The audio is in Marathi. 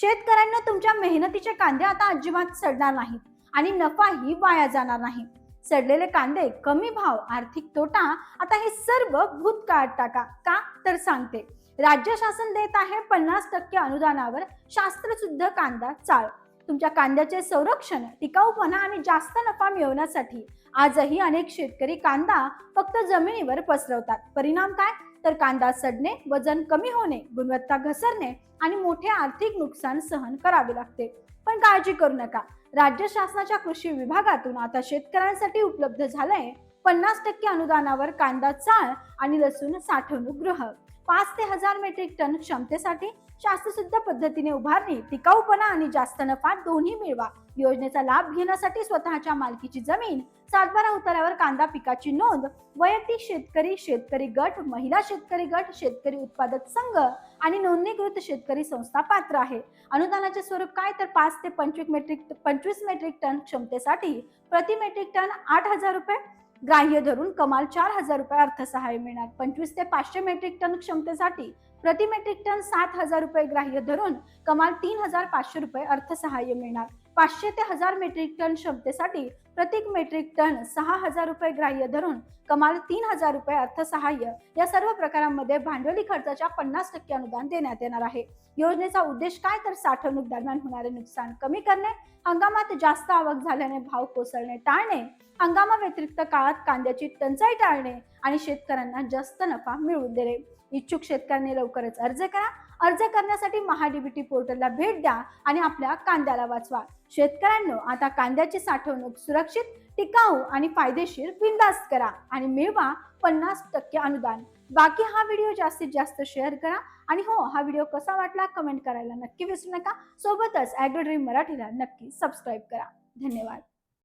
शेतकऱ्यांना तुमच्या मेहनतीचे कांदे आता अजिबात सडणार नाहीत आणि नफाही वाया जाणार नाही. सडलेले कांदे कमी भाव आर्थिक तोटा आता हे सर्व भूतकाळात टाका. का? तर सांगते. राज्य शासन देत आहे पन्नास टक्के अनुदानावर शास्त्रशुद्ध कांदा चाळ. तुमच्या कांद्याचे संरक्षण टिकाऊपणा आणि जास्त नफा मिळवण्यासाठी आजही अनेक शेतकरी कांदा फक्त जमिनीवर पसरवतात. परिणाम काय? तर कांदा सडणे वजन कमी होणे गुणवत्ता घसरणे आणि मोठे आर्थिक नुकसान सहन करावे लागते. पण काळजी करू नका. राज्य शासनाच्या कृषी विभागातून आता शेतकऱ्यांसाठी उपलब्ध झालंय पन्नास टक्के अनुदानावर कांदा चाळ आणि लसूण साठवणूक गृह. पाच ते हजार मेट्रिक टन क्षमतेसाठी शास्त्रशुद्ध पद्धतीने उभारणी टिकाऊपणा आणि जास्त नफा दोन्ही मिळवा. योजनेचा लाभ घेण्यासाठी स्वतःच्या मालकीची जमीन सातबारा उतारावर कांदा पिकाची नोंद वैयक्तिक शेतकरी शेतकरी गट महिला शेतकरी गट शेतकरी उत्पादक संघ आणि नोंदणीकृत शेतकरी संस्था पात्र आहे. अनुदानाचे स्वरूप काय? तर पाच ते पंचवीस मेट्रिक पंचवीस मेट्रिक टन क्षमतेसाठी प्रति मेट्रिक टन आठ हजार रुपये ग्राह्य धरून कमाल चार हजार रुपये अर्थसहाय्य मिळणार. पंचवीस ते पाचशे मेट्रिक टन क्षमतेसाठी प्रति मेट्रिक टन सात हजार रुपये ग्राह्य धरून कमाल तीन हजार पाचशे रुपये अर्थसहाय्य मिळणार. पाचशे ते हजार मेट्रिक टन क्षमतेसाठी प्रत्येक मेट्रिक टन सहा हजार रुपये ग्राह्य धरून कमाल तीन हजार रुपये अर्थसहाय्य या सर्व प्रकारांमध्ये भांडवली खर्चाच्या पन्नास टक्के अनुदान देण्यात येणार आहे. योजनेचा उद्देश काय? तर साठवणूक दरम्यान होणारे नुकसान कमी करणे हंगामात जास्त आवक झाल्याने भाव कोसळणे टाळणे हंगामाव्यतिरिक्त काळात कांद्याची टंचाई टाळणे आणि शेतकऱ्यांना जास्त नफा मिळवून देणे. इच्छुक शेतकऱ्यांनी लवकरच अर्ज करा. अर्ज करण्यासाठी महाडीबीटी पोर्टलला भेट द्या आणि आपल्या कांद्याला वाचवा. शेतकऱ्यांनो आता कांद्याची साठवणूक सुरक्षित टिकाऊ आणि फायदेशीर बिंदास्त करा आणि मिळवा पन्नास टक्के अनुदान. बाकी हा व्हिडिओ जास्तीत जास्त शेअर करा आणि हो हा व्हिडिओ कसा वाटला कमेंट करायला नक्की विसरू नका. सोबतच ॲग्रो ड्रीम मराठीला नक्की सबस्क्राईब करा. धन्यवाद.